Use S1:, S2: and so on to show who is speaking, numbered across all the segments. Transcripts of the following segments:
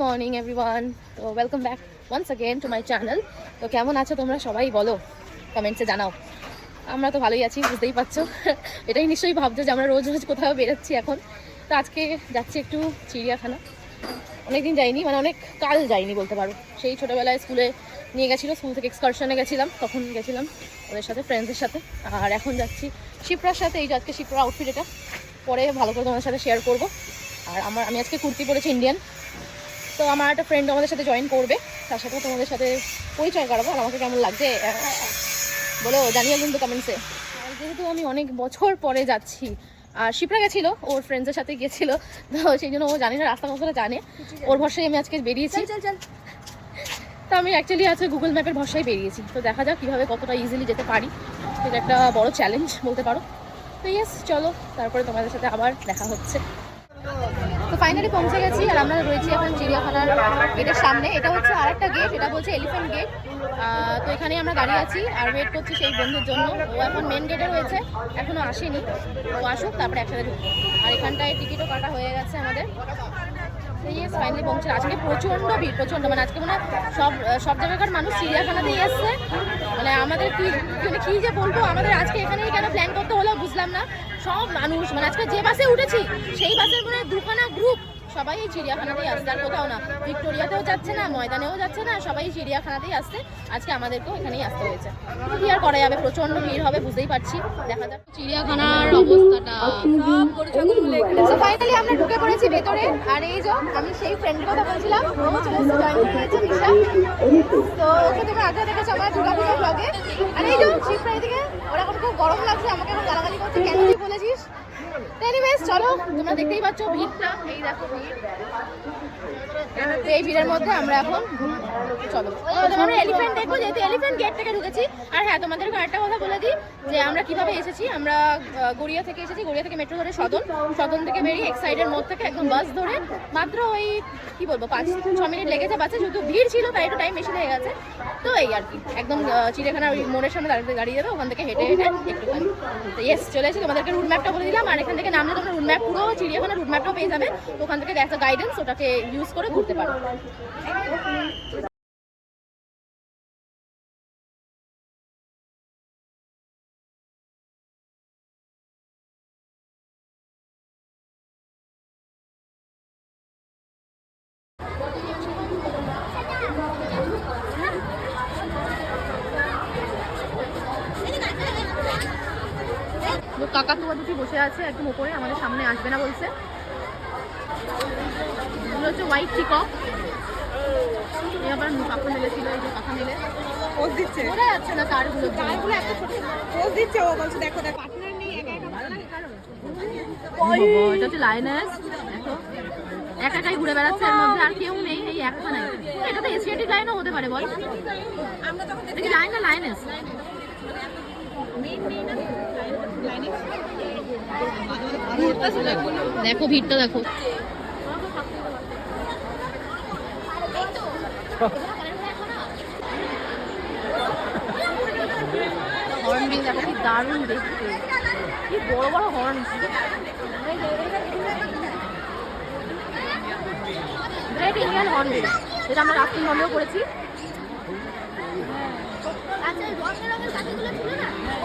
S1: Morning everyone তো welcome back once again to my channel তো কেমন আছো তোমরা সবাই? বলো কমেন্টসে জানাও। আমরা তো ভালোই আছি, বুঝতেই পারছ। এটাই নিশ্চয়ই ভাবছ যে আমরা রোজ রোজ কোথাও বেরোচ্ছি এখন। তো আজকে যাচ্ছি একটু চিড়িয়াখানা। অনেকদিন যাইনি মানে অনেক কাল যাইনি বলতে পারো। সেই ছোটোবেলায় স্কুলে নিয়ে গেছিল, স্কুল থেকে এক্সকারশনে গেছিলাম, তখন গেছিলাম ওদের সাথে ফ্রেন্ডসদের সাথে। আর এখন যাচ্ছি শিপ্রার সাথে, এই যে আজকে শিপ্রা আউটফিট এটা। পরে ভালো করে তোমাদের সাথে শেয়ার করব। আর আমার, আমি আজকে কুর্তি পরেছি ইন্ডিয়ান তো আমার একটা ফ্রেন্ড আমাদের সাথে জয়েন করবে তার সাথে তোমাদের সাথে পরিচয় করাবো আর আমাকে কেমন লাগছে বলো জানিও কিন্তু কমেন্টসে আর যেহেতু আমি অনেক বছর পরে যাচ্ছি আর শিপরা গেছিল ওর ফ্রেন্ডসের সাথে গেছিল তো সেই জন্য ও জানি না রাস্তা কতটা জানে। ওর ভরসায় আমি আজকে বেরিয়েছি। তো আমি অ্যাকচুয়ালি আজকে গুগল ম্যাপের ভরসায় বেরিয়েছি। তো দেখা যাক কীভাবে কতটা ইজিলি যেতে পারি। সেটা একটা বড় চ্যালেঞ্জ বলতে পারো। তো ইয়েস চলো তারপরে তোমাদের সাথে আবার দেখা হচ্ছে। ফাইনালি পৌঁছে গেছি আর আমরা রয়েছি এখন চিড়িয়াখানার গেটের সামনে। এটা হচ্ছে আরেকটা গেট এটা বলছে এলিফ্যান্ট গেট তো এখানে আমরা দাঁড়িয়ে আছি আর ওয়েট করছি সেই বন্ধুর জন্য। ও এখন মেন গেটে রয়েছে, এখনও আসেনি। ও আসুক, তারপরে একসাথে ঢুকবো। আর এখানটায় টিকিটও কাটা হয়ে গেছে আমাদের। ফাইনালি পৌঁছে আজকে প্রচণ্ড ভিড়, প্রচণ্ড। মানে আজকে মানে সব সব জায়গাকার মানুষ চিড়িয়াখানাতেই এসছে মানে আমাদের কি মানে কি যে বলব, আমাদের আজকে এখানেই কেন প্ল্যান করতে হলো বুঝলাম না। সব মানুষ মানে আজকে যে বাসে উঠেছি সেই বাসের মানে দুখানা গ্রুপ সবাই এই চিড়িয়াখানাতেই আসছে আর কোথাও না। ভিক্টোরিয়াতেও যাচ্ছে না ময়দানেও যাচ্ছে না সবাই চিড়িয়াখানাতেই আসছে। আজকে আমাদেরকেও এখানেই আসতে হয়েছে। কি আর করা যাবে? প্রচণ্ড ভিড় হবে বুঝতেই পারছি। দেখা যাক চিড়িয়াখানার অবস্থাটা। ফাইনালি আমরা ঢুকে পড়েছি ভেতরে আর এই যে আমি সেই ফ্রেন্ডের কথা বলছিলাম ও চলে এসেছে জয়েন করে নিয়েছে তো ওকে তোমরা আগে দেখেছ আমার ব্লগে আর এই যে ওরা এখন খুব গরম লাগছে আমাকে এখন গালাগালি করছে কেন Ready, ready. চলো তোমরা দেখতেই পাচ্ছ ভিড়টা এই দেখো ভিড়। এই ভিড়ের মধ্যে আমরা এখন চলো। আমরা এলিফ্যান্ট দেখব যেহেতু এলিফ্যান্ট গেট থেকে ঢুকেছি। আর হ্যাঁ তোমাদেরকে আরেকটা কথা বলে দিই যে আমরা কীভাবে এসেছি? আমরা গড়িয়া থেকে এসেছি গড়িয়া থেকে মেট্রো ধরে সদন। সদন থেকে বেরিয়ে এক সাইডের মোড় থেকে একদম বাস ধরে মাত্র ওই কি বলব পাঁচ ছ মিনিট লেগেছে বাসে যেহেতু ভিড় ছিল তাই একটু টাইম বেশি লেগে গেছে। তো এই আর কি একদম আহ, চিড়িয়াখানার ওই মোড়ের সামনে দাঁড়িয়ে যাবে ওখান থেকে হেঁটে হেঁটে একটুখানি। তো ইয়েস চলে এসেছি তোমাদেরকে রুট ম্যাপটা বলে দিলাম। আর এখান থেকে নামলে তোমরা রুট ম্যাপ পুরো চিড়িয়াখানা রুট ম্যাপটাও পেয়ে যাবে ওখান থেকে একটা গাইডেন্স ওটাকে ইউজ করে ঘুরতে পারো কাকাতুয়া দুটি বসে আছে একদম উপরে আমাদের সামনে আসবে না বলছে। এগুলো হচ্ছে হোয়াইট চিকক আবার কাপড় মেলেছিল এই যে কথা মেলে।
S2: পোজ দিচ্ছে।
S1: বোঝা যাচ্ছে না তারগুলো
S2: গায়েগুলো এত ছোট পোজ দিচ্ছে ও বলছে দেখো দেখো। পার্টনার নেই একা একা ভালো লাগে
S1: কারও? এটা হচ্ছে লাইনেস দেখো। একা একাই ঘুরে বেড়াচ্ছে এর মধ্যে আর কেউ নেই এই একটা নাই এটা তো এশিয়াটিক লাইনও হতে পারে বল।
S2: আমরা তখন
S1: লাইন না লাইনেস
S2: মেন নেই না? লাইনে
S1: দেখো ভিড়টা দেখো। হর্নবিল দেখো কি দারুণ দেখতে। কি বড় বড় হর্ন গ্রেট ইন্ডিয়ান হর্নবিল যেটা আমরা রাত্রি নম্বর করেছি। আচ্ছা রঙের রঙের কাঠিগুলো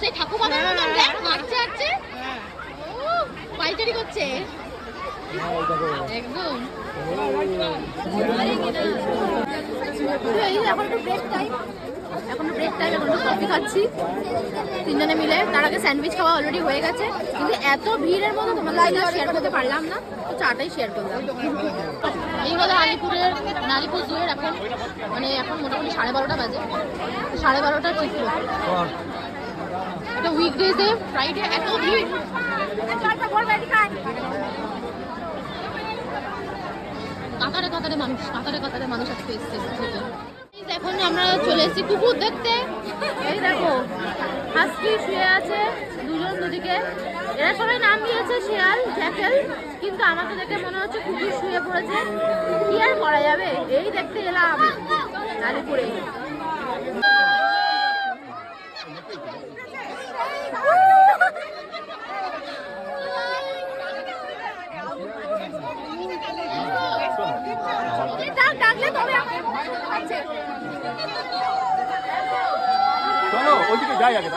S1: সেই ঠাকুর হাঁটছে ও পাইচারি করছে। একদম। এখন একটু ব্রেক টাইম এখন ব্রেক তিনজনে মিলে তার আগে স্যান্ডউইচ খাওয়া অলরেডি হয়ে গেছে কিন্তু এত ভিড়ের তোমার লাইনে শেয়ার করতে পারলাম না তো চাটাই শেয়ার করলাম এই হলো আলিপুরের আলিপুর জুয়ের এখন মানে এখন মোটামুটি সাড়ে বারোটা বাজে সাড়ে বারোটা ঠিক এটা উইকডেজে ফ্রাইডে এত ভিড়। কাতারে কাতারে মানুষ, কাতারে কাতারে মানুষ আজকে এসছে এখন আমরা চলে এসেছি কুকুর দেখতে। এই দেখো, হাস্কি শুয়ে আছে দুজন দুদিকে। এরা সবাই নাম দিয়েছে শেয়াল, জ্যাকেল, কিন্তু আমাকে দেখে মনে হচ্ছে কুকুর শুয়ে পড়েছে। কি আর করা যাবে? এই দেখতে এলাম আলিপুরে
S3: ওইদিকে যাই আগে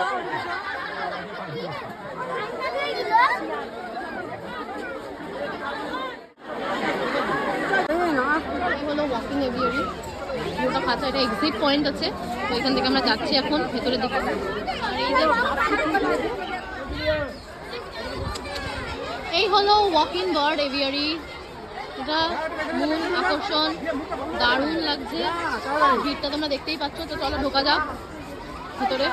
S1: ওয়াকিং এভিয়ারি এক্সিট পয়েন্ট আছে থেকে আমরা যাচ্ছি এখন এই হলো ওয়াকিং বার্ড এভিয়ারি এটা মূল আকর্ষণ। দারুণ লাগছে। ভিড়টা তোমরা দেখতেই পাচ্ছ, তো চলো ঢোকা যাক। ভেতরে?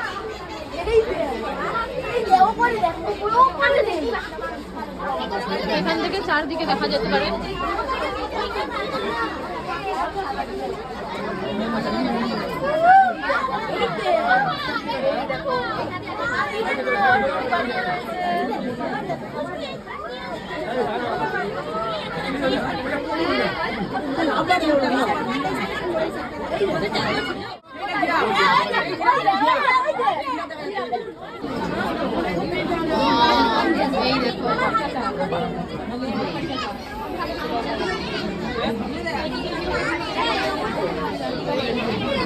S1: এখান থেকে চারদিকে দেখা যেতে পারে দেখো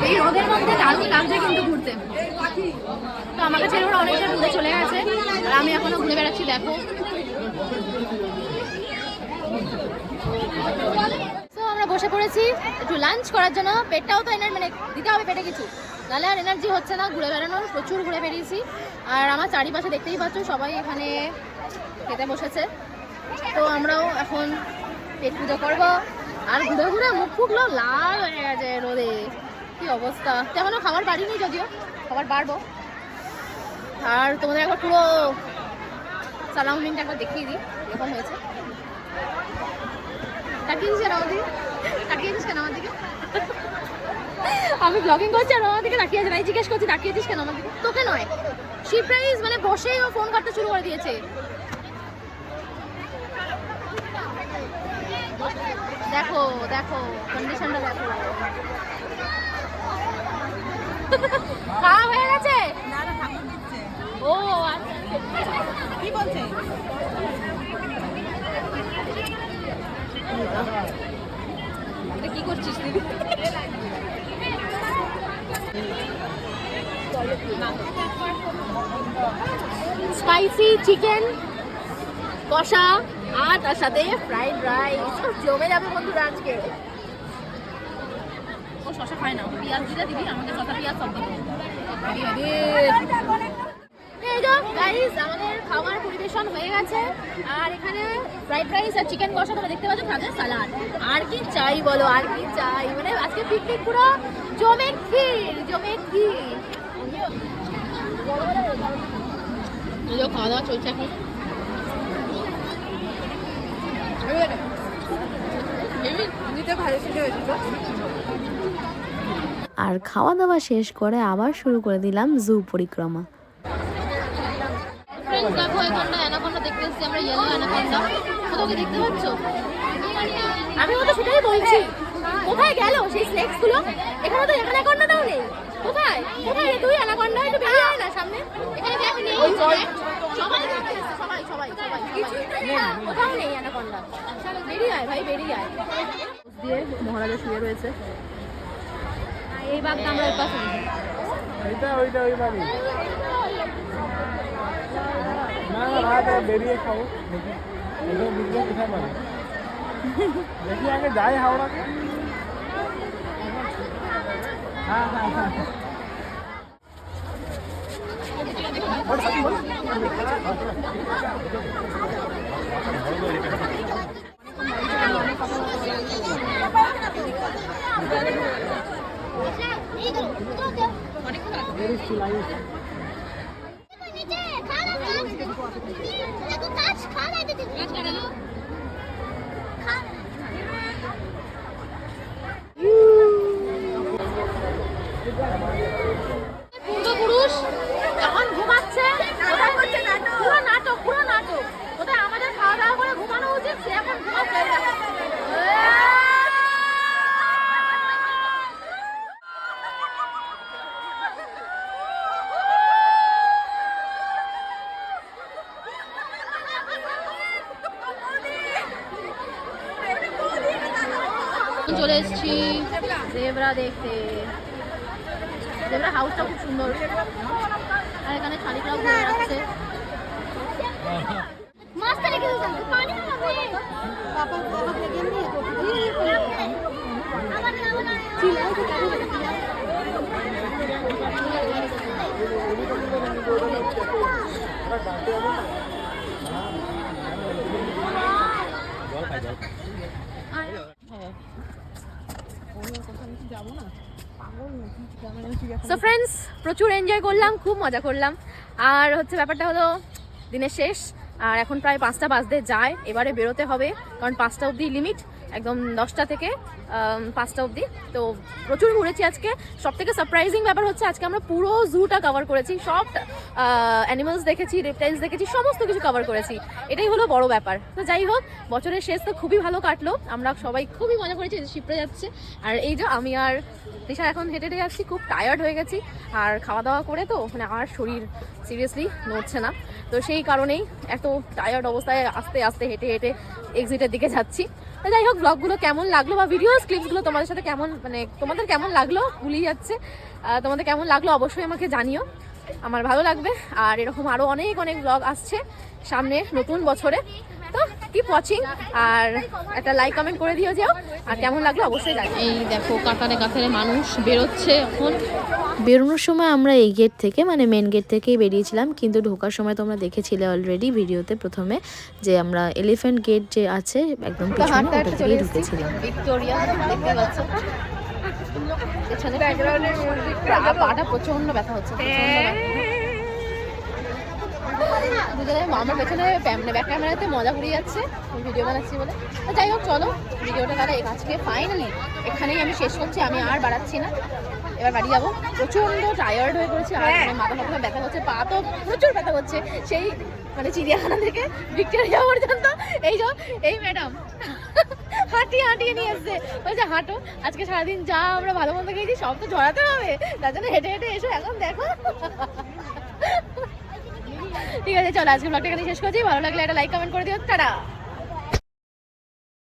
S1: এই রোদের মধ্যে দারুণ লাগছে কিন্তু ঘুরতে। তো আমাকে ছেড়ে ওরা অনেকটা দূরে চলে গেছে, আর আমি এখনও ঘুরে বেড়াচ্ছি, দেখো। আমরা বসে পড়েছি একটু লাঞ্চ করার জন্য। পেটটাও তো এনার মানে দিতে হবে পেটে কিছু। নাহলে আর এনার্জি হচ্ছে না, ঘুরে বেড়ানোর, প্রচুর ঘুরে বেরিয়েছি আর আমার চারিপাশে দেখতেই পাচ্ছ, সবাই এখানে খেতে বসেছে। তো আমরাও এখন পেট পুজো করব। আর ঘুরে ঘুরে মুখ ফুকলো, লাল হয়ে গেছে রোদে। কি অবস্থা? তেমনও খাবার বাড়িনি যদিও, খাবার বাড়বো। আর তোমাদের একবার পুরো সারাউন্ডিংটা একবার দেখিয়ে দিই, এরকম হয়েছে। তাকিয়েছিস কেন আমার দিকে? তাকিয়েছিস কেন আমার দিকে? আমি ব্লগিং করছি আর আমার দিকে তাকিয়ে আছে, তাই জিজ্ঞেস করছি তাকিয়েছিস কেন আমার তোকে নয়, শিপ্রাইজ মানে বসেই ও ফোন করতে শুরু করে দিয়েছে। দেখো দেখো কন্ডিশনটা দেখো। খাওয়া হয়ে গেছে? ও আচ্ছা
S2: কি বলছে?
S1: কি করছিস দিদি? স্পাইসি চিকেন কষা আর তার সাথে ফ্রাইড রাইস জমে যাবে বন্ধুরা আজকে। শশা খায় না। পেঁয়াজ দিলে দিবি আমাদের শশা পেঁয়াজ সব আমাদের খাবার পরিবেশন হয়ে গেছে। আর এখানে ফ্রাইড রাইস আর চিকেন কষা তোমরা দেখতে পাচ্ছ সাথে সালাড আর কি চাই বলো, আর কি চাই? মানে আজকে পিকনিক পুরো জমে ক্ষীর জমে ক্ষীর। খাওয়া দাওয়া চলছে এখন।
S2: ভালো ছিল
S4: আর খাওয়া দাওয়া শেষ করে আবার শুরু করে দিলাম জু পরিক্রমা।
S1: দেখো এখানটা অ্যানাকন্ডা দেখতে আমরা ইয়েলো অ্যানাকন্ডা। কি দেখতে পাচ্ছ? আমি তো সেটাই বলছি। কোথায় গেল সেই স্নেক্সগুলো এখানে তো অ্যানাকন্ডাটাও নেই। কোথায়? কোথায় রে তুই অ্যানাকন্ডা? একটু বেরিয়ে আয় না সামনে। এখানে দেখ নেই? সবাই সবাই সবাই সবাই। কিছু কোথাও নেই অ্যানাকন্ডা। বেরিয়ে আয় ভাই বেরিয়ে আয়। দিয়ে মহারাজা শুয়ে রয়েছে। এই বাঘটা আমরা ওই পাশে
S3: এটা ওইটা, ওই বাড়ি। না না ভাত বেরিয়ে খাও দেখি এটা বুঝলো কোথায় মানে দেখি আগে যাই হাওড়াকে হ্যাঁ হ্যাঁ হ্যাঁ। বল সাথী বল।
S1: চলে এসেছি জেবরা দেখতে। জেবরা হাউসটা খুব সুন্দর। আর এখানে শালিকরাও ঘুরে যাচ্ছে
S5: মাছটা রেখে দিতাম পানি খাবে। পাপা বাবা থেকে নিয়ে তো আমার আমার চিলাই তো কাটে
S1: সো ফ্রেন্ডস প্রচুর এনজয় করলাম, খুব মজা করলাম। আর হচ্ছে ব্যাপারটা হলো, দিনের শেষ। আর এখন প্রায় পাঁচটা বাজতে যায়, এবারে বেরোতে হবে, কারণ পাঁচটা অবধি লিমিট একদম দশটা থেকে পাঁচটা অবধি। তো প্রচুর ঘুরেছি আজকে। সব থেকে সারপ্রাইজিং ব্যাপার হচ্ছে আজকে আমরা পুরো জুটা কভার করেছি। সব অ্যানিমালস দেখেছি রেপটাইলস দেখেছি, সমস্ত কিছু কভার করেছি। এটাই হলো বড় ব্যাপার। তো যাই হোক, বছরের শেষ তো খুবই ভালো কাটলো। আমরা সবাই খুবই মজা করেছি শিপড়ে যাচ্ছে। আর এই যে আমি আর দিশা এখন হেঁটে হেঁটে যাচ্ছি, খুব টায়ার্ড হয়ে গেছি। আর খাওয়া দাওয়া করে তো মানে আর শরীর সিরিয়াসলি নড়ছে না। তো সেই কারণেই এত টায়ার্ড অবস্থায় আস্তে আস্তে হেঁটে হেঁটে এক্সিটের দিকে যাচ্ছি। যাই হোক ব্লগগুলো কেমন লাগল বা ভিডিওস ক্লিপসগুলো তোমাদের সাথে কেমন মানে তোমাদের কেমন লাগল? ভুলিয়ে যাচ্ছে। তোমাদের কেমন লাগল অবশ্যই আমাকে জানিও। আমার ভালো লাগবে। আর এরকম আরও অনেক অনেক ব্লগ আসছে সামনে নতুন বছরে। তো কিপ ওয়াচিং আর একটা লাইক কমেন্ট করে দিও যাও। আর কেমন লাগল অবশ্যই জানিও। এই দেখো কাতারে কাতারে মানুষ বেরোচ্ছে এখন।
S4: বেরোনোর সময় আমরা এই গেট থেকে মানে মেন গেট থেকেই বেরিয়েছিলাম কিন্তু ঢোকার সময় তোমরা দেখেছিলে অলরেডি ভিডিওতে প্রথমে যে আমরা এলিফ্যান্ট গেট যে আছে একদম পিছনে ওটা ঢুকেছিলাম।
S1: পাচ্ছ? পাটা প্রচণ্ড ব্যথা হচ্ছে ব্যথা। দুজনে আমার পেছনে ব্যাক ক্যামেরাতে মজা ঘুরিয়ে যাচ্ছে ভিডিও বানাচ্ছি বলে। তো যাই হোক চলো ভিডিওটা তাহলে আজকে ফাইনালি এখানেই আমি শেষ করছি আমি আর বাড়াচ্ছি না। এবার বাড়ি যাব। প্রচণ্ড টায়ার্ড হয়ে পড়েছি আর মানে মাথা মাথা ব্যথা করছে পা তো প্রচুর ব্যথা করছে সেই মানে চিড়িয়াখানা থেকে ভিক্টোরিয়া পর্যন্ত। এই যে এই ম্যাডাম হাঁটিয়ে হাঁটিয়ে নিয়ে এসছে। বলছে হাঁটো আজকে সারাদিন যা আমরা ভালো মন্দ খেয়েছি সব তো ঝরাতে হবে। তার জন্য হেঁটে হেঁটে এসো এখন দেখো। ঠিক আছে, চলো আজকে ব্লগটা এখানে শেষ করছি। ভালো লাগলে একটা লাইক কমেন্ট করে দিও। টাটা!